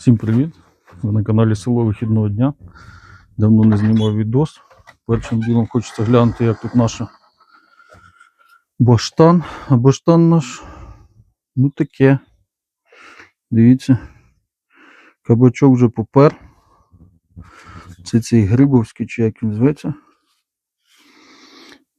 Всім привіт! Ви на каналі Село Вихідного дня. Давно не знімав відос. Першим ділом хочеться глянути, як тут наша баштан. А баштан наш, ну таке. Дивіться, кабачок вже попер. Це цей Грибовський, чи як він зветься.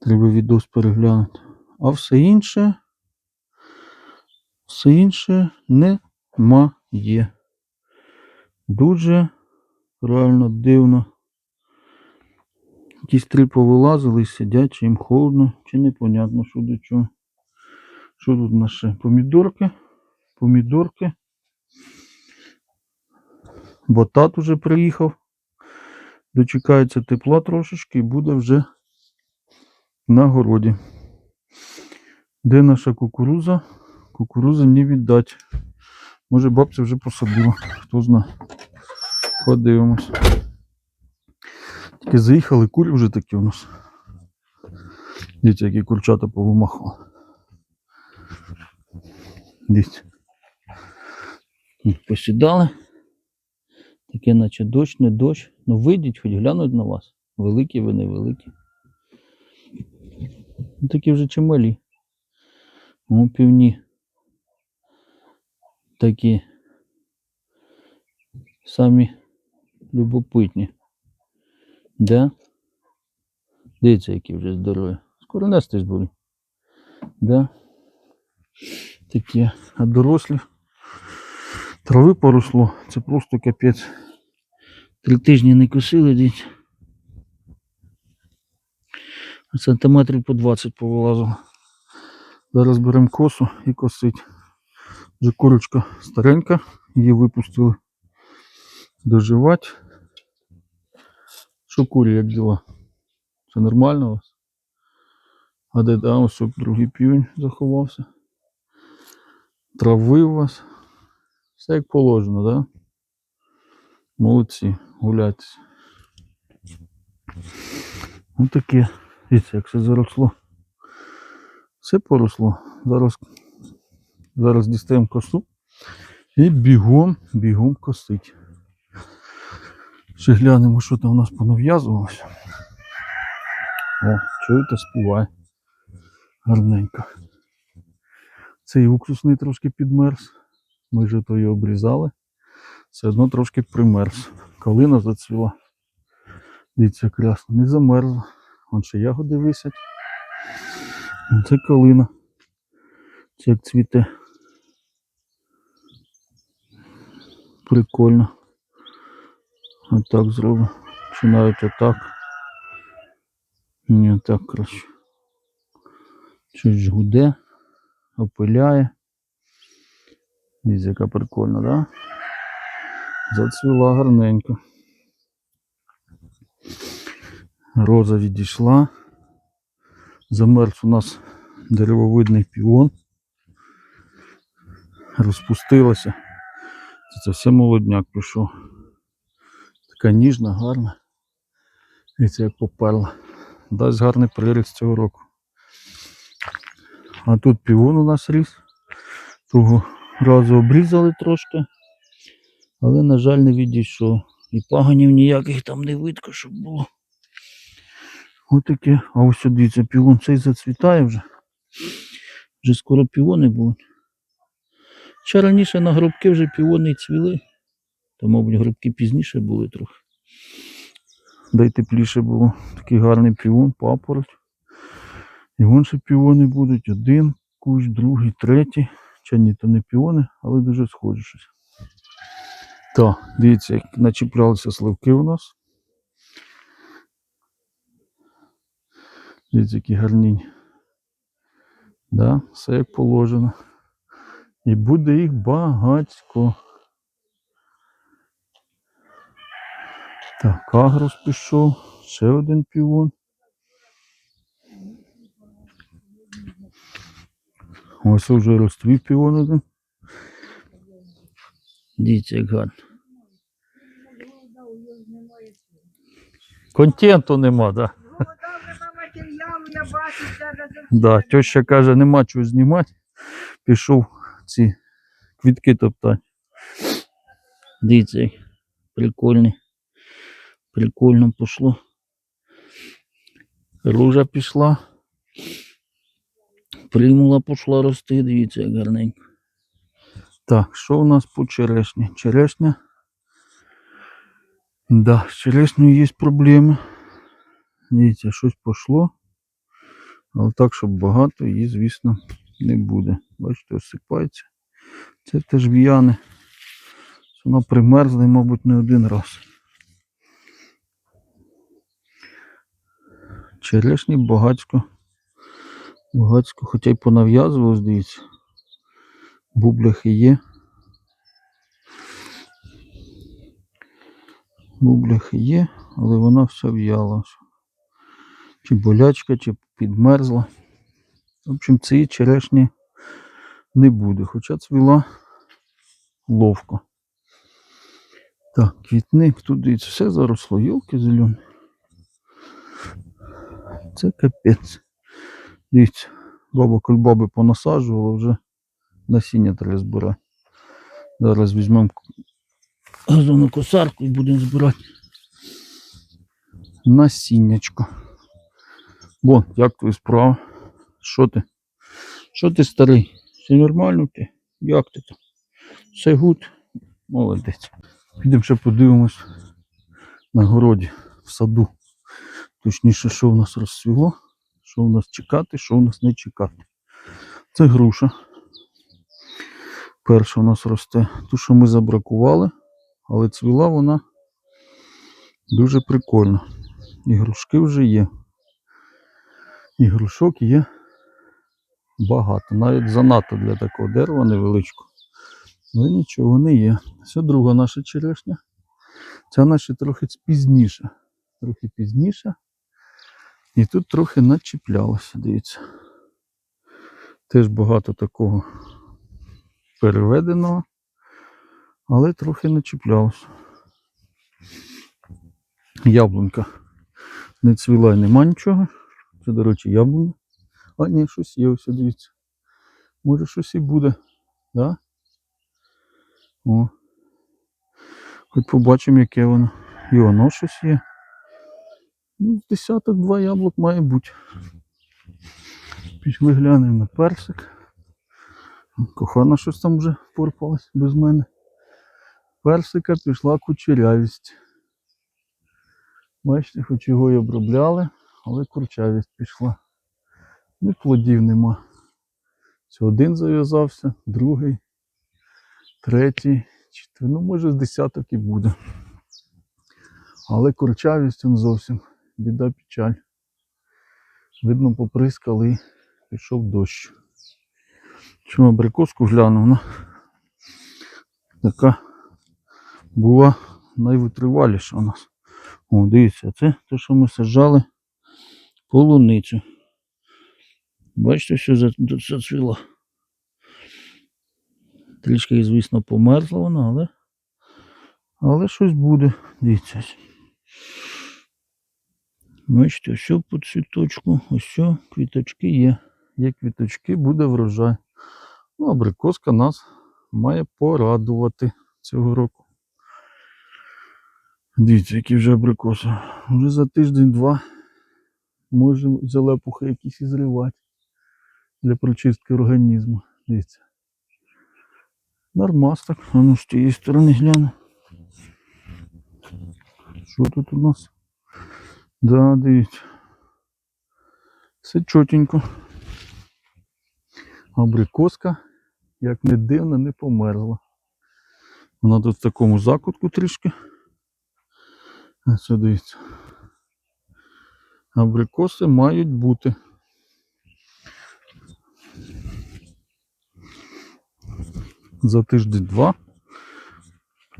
Треба відос переглянути. А все інше, все інше немає. Дуже реально дивно. Якісь три повилазили, сидять, чи їм холодно, чи непонятно, що до чого. Що тут ще? Помідорки. Помідорки. Батат уже приїхав. Дочекається тепла трошечки і буде вже на городі. Де наша кукуруза? Кукуруза не віддать. Може бабця вже посадила, хто знає. Подивимось. Тільки заїхали, курі вже такі у нас. Дивіться, які курчата повимахали. Дивіться. Посідали. Таке, наче дощ, не дощ. Ну вийдіть, хоч глянуть на вас. Великі ви невеликі. Ну, такі вже чималі. Ну, півні. Такі самі любопитні. Да? Дивіться, які вже здорові. Скоро нестись будуть. Да? Такі. А дорослі. Трави поросло. Це просто капець. Три тижні не косили, дивіться. Сантиметрів по 20 повилазило. Зараз беремо косу і косить. Вже курочка старенька, її випустили доживати. Що курі, як діла? Це нормально у вас? А де да, ось другий півень заховався. Трави у вас. Все як положено? Да? Молодці, гуляйтесь. Ну таке. Дивіться, як все заросло. Все поросло. Зараз, зараз дістаємо косу і бігом, бігом косить. Ще глянемо, що там у нас понав'язувалося. О, чуєте, співає. Гарненько. Цей уксусний трошки підмерз. Ми вже то його обрізали. Все одно трошки примерз. Калина зацвіла. Дивіться, крясно, не замерзла. Вон ще ягоди висять. Це калина. Це як цвіте. Прикольно. Отак зроблю. Чи навіть отак. Ні, так краще. Щось гуде, опиляє. Дивіться, яка прикольна, да? Зацвіла гарненько. Роза відійшла. Замерз у нас деревовидний піон. Розпустилося. Це, це все молодняк пішов. Така ніжна, гарна. І це як поперла. Дасть гарний приріст цього року. А тут півон у нас ріс. Того разу обрізали трошки. Але, на жаль, не відійшов. І паганів ніяких там не видко, щоб було. Отаке. А ось сюди дивіться, півон цей зацвітає вже. Вже скоро півони будуть. Ще раніше на гробки вже півони цвіли. То, мабуть, гробки пізніше були трохи. Да й тепліше було. Такий гарний півон, папороть. І вон ще півони будуть. Один кущ, другий, третій. Чи ні, то не півони, але дуже схоже щось. Так, дивіться, як начіплялися сливки у нас. Дивіться, які гарні. Да, все як положено. І буде їх багатько. Так, агрос пішов, ще один півон. Ось вже розцвів півон один. Дивіться, як гарно. Контенту нема, так. Да, теща каже, нема чого знімати. Пішов ці квітки топтати. Дивіться, прикольний. Прикольно пішло. Ружа пішла. Примула пішла рости, дивіться, як гарненько. Так, що у нас по черешні? Черешня. Да, з черешнею є проблеми. Дивіться, щось пішло. Але так, щоб багато, її, звісно, не буде. Бачите, осипається. Це теж в'яне. Вона примерзла, мабуть, не один раз. Черешні багацько. Багацько, хоча й понав'язував, здається. Бубляхи є. Бубляхи є, але вона вся в'яла. Чи болячка, чи підмерзла. В общем, цієї черешні не буде, хоча цвіла ловко. Так, квітник, тут дивіться, все заросло, йолки зелені. Це капець. Дивіться, баба кульбаби понасаджувала, вже насіння треба збирати. Зараз візьмемо газону косарку і будемо збирати насіннячко. Бо, як твої справи? Що ти? Що ти старий? Все нормально ти? Як ти там? Все гуд? Молодець. Підемо ще подивимось на городі, в саду. Точніше, що в нас розцвіло, що в нас чекати, що в нас не чекати. Це груша. Перша у нас росте. Ту, що ми забракували, але цвіла вона дуже прикольно. І грушки вже є. І грушок є багато. Навіть занадто для такого дерева невеличкого. Але нічого не є. Це друга наша черешня. Ця наша трохи пізніше. Трохи пізніше. І тут трохи начіплялося, дивіться. Теж багато такого переведеного, але трохи начіплялося. Яблунька не цвіла і нема нічого. Це, до речі, яблуня. А ні, щось є, ось дивіться. Може щось і буде. Да? О. Хоч побачимо, яке воно. І воно щось є. Ну, десяток два яблук має бути. Пішли глянемо на персик. Кохана щось там вже порпалась без мене. Персика пішла кучерявість. Бачите, хоч його і обробляли, але курчавість пішла. Ну, плодів нема. Це один зав'язався, другий, третій, четвертий. Ну, може, з десяток і буде. Але курчавість он зовсім біда печаль. Видно, поприскали пішов дощ. Чому абрикоску глянув, вона така була найвитриваліша у нас. О, дивіться, це те, що ми саджали полуницю. Бачите, що за- зацвіла. Трішки, звісно, померзла вона, але, але щось буде. Дивіться. Бачите, ось по цвіточку, ось квіточки є. Є квіточки, буде врожай. Ну, абрикоска нас має порадувати цього року. Дивіться, які вже абрикоси. Вже за тиждень-два можемо залепухи якісь і зривати для прочистки організму. Дивіться. Нормас так. А ну з тієї сторони гляну. Що тут у нас? Да, дивіться. Все чотенько. Абрикоска, як не дивно, не померзла. Вона тут в такому закутку трішки. А це дивіться. Абрикоси мають бути. За тиждень-два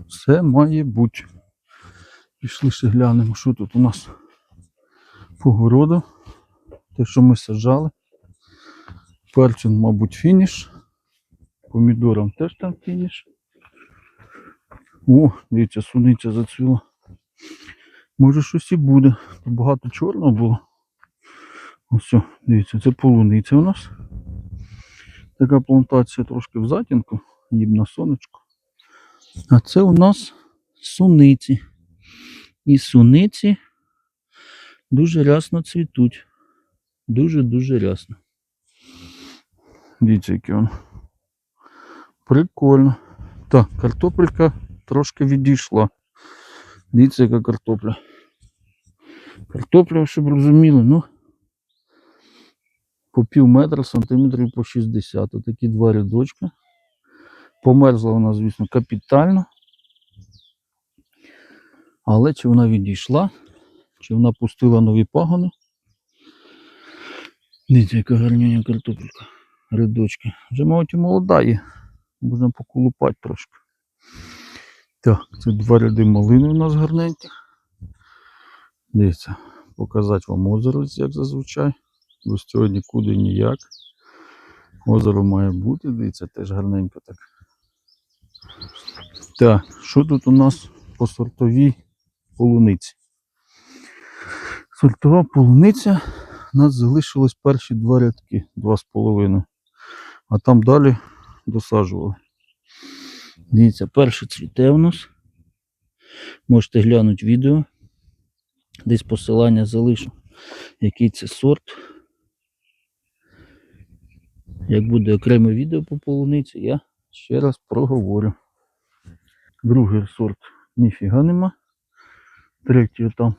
все має бути. Пішли ще глянемо, що тут у нас по городу. Те, що ми саджали. Перчин, мабуть, фініш. Помідорам теж там фініш. О, дивіться, суниця зацвіла. Може щось і буде. Тут багато чорного було. Ось, дивіться, це полуниця у нас. Така плантація трошки в затінку, їм на сонечку. А це у нас суниці. І суниці дуже рясно цвітуть. Дуже-дуже рясно. Дивіться, який він. Прикольно. Так, картопелька трошки відійшла. Дивіться, яка картопля. Картопля, щоб розуміли, ну, по пів метра, сантиметрів по 60. Отакі два рядочка. Померзла вона, звісно, капітально. Але чи вона відійшла, чи вона пустила нові пагони. Дивіться, яка гарнюня картопелька. Рядочки. Вже, мабуть, і молода є. Можна поколупати трошки. Так, це два ряди малини у нас гарненьких. Дивіться, показати вам озеро, як зазвичай. Без цього нікуди ніяк. Озеро має бути, дивіться, теж гарненько так. Так, що тут у нас по сортовій полуниці? Сортова полуниця у нас залишилось перші два рядки, два з половиною. А там далі досаджували. Дивіться, перше цвіте у нас. Можете глянути відео. Десь посилання залишу, який це сорт. Як буде окреме відео по полуниці, я ще раз проговорю. Другий сорт ніфіга нема. Третій там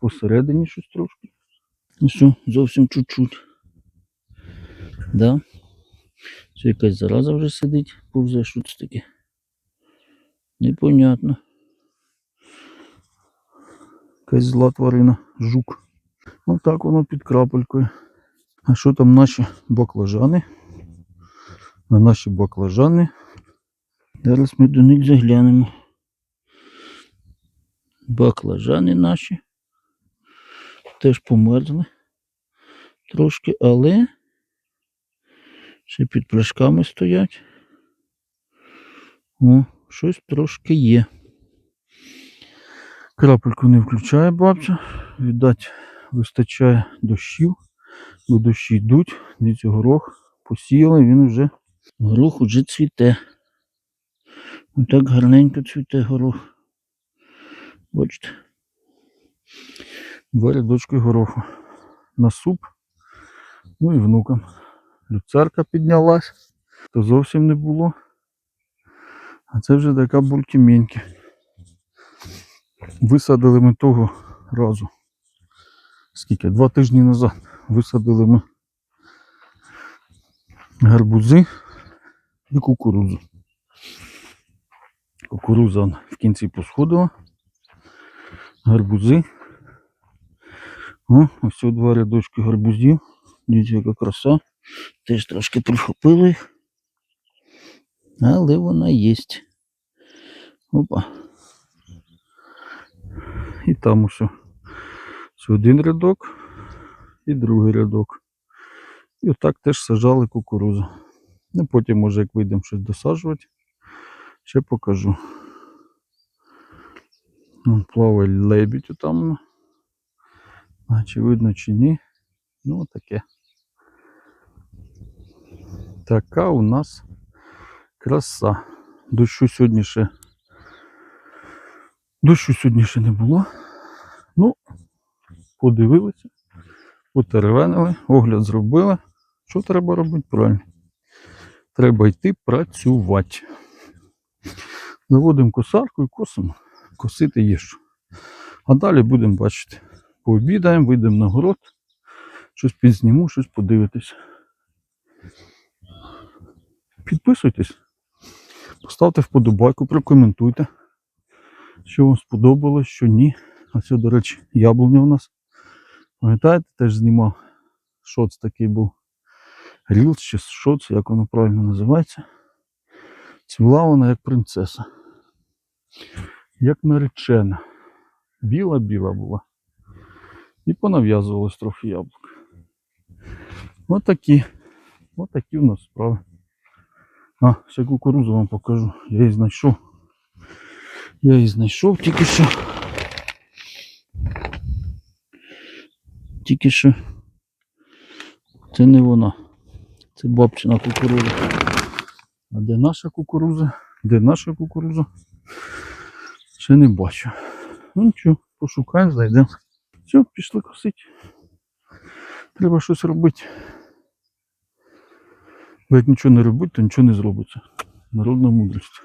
посередині щось трошки. Ну що, зовсім чуть-чуть. Да? Це якась зараза вже сидить, повзе що таке. Непонятно. Якась зла тварина, жук. Ну так воно під крапелькою. А що там наші баклажани? На наші баклажани. Зараз ми до них заглянемо. Баклажани наші. Теж померзли трошки, але ще під пляшками стоять. О, щось трошки є. Крапельку не включає бабця. Віддать, вистачає дощів, бо дощі йдуть. Дивіться, горох посіяли, він вже горох уже цвіте. Отак гарненько цвіте горох. Бачите. Два рядочки гороху. На суп. Ну і внукам. Люцерка піднялась, то зовсім не було. А це вже така булькіменьки. Висадили ми того разу. Скільки? Два тижні назад висадили ми гарбузи і кукурудзу. Кукурудза он в кінці посходила. Гарбузи. О, ось тут два рядочки гарбузів. Дивіться, яка краса. Теж трошки прихопили їх. Але вона є. Опа. І там усе. Це один рядок і другий рядок. І отак теж сажали кукурузу. Ну, потім, може, як вийдемо щось досаджувати, ще покажу. Плаває лебідь там. А чи видно, чи ні. Ну, таке. Така у нас краса. Дощу сьогодні ще. Дощу сьогодні ще не було. Ну, подивилися, потеревенили, огляд зробили. Що треба робити? Правильно. Треба йти працювати. Заводимо косарку і косимо. Косити є. А далі будемо бачити. Пообідаємо, вийдемо на город, щось підзніму, щось подивитись. Підписуйтесь, поставте вподобайку, прокоментуйте, що вам сподобалось, що ні. А це, до речі, яблуня у нас. Пам'ятаєте, теж знімав шоц такий був. Рілс чи шоц, як воно правильно називається. Цвіла вона як принцеса. Як наречена. Біла-біла була. І понав'язувалось трохи яблук. Отакі. Отакі у нас справи. А, ще кукурузу вам покажу. Я її знайшов. Я її знайшов тільки що. Тільки що. Це не вона. Це бабчина кукуруза. А де наша кукуруза? Де наша кукуруза? Ще не бачу. Ну нічого, пошукаємо, знайдемо. Все, пішли косити. Треба щось робити. Бо як нічого не робити, то нічого не зробиться. Народна мудрість.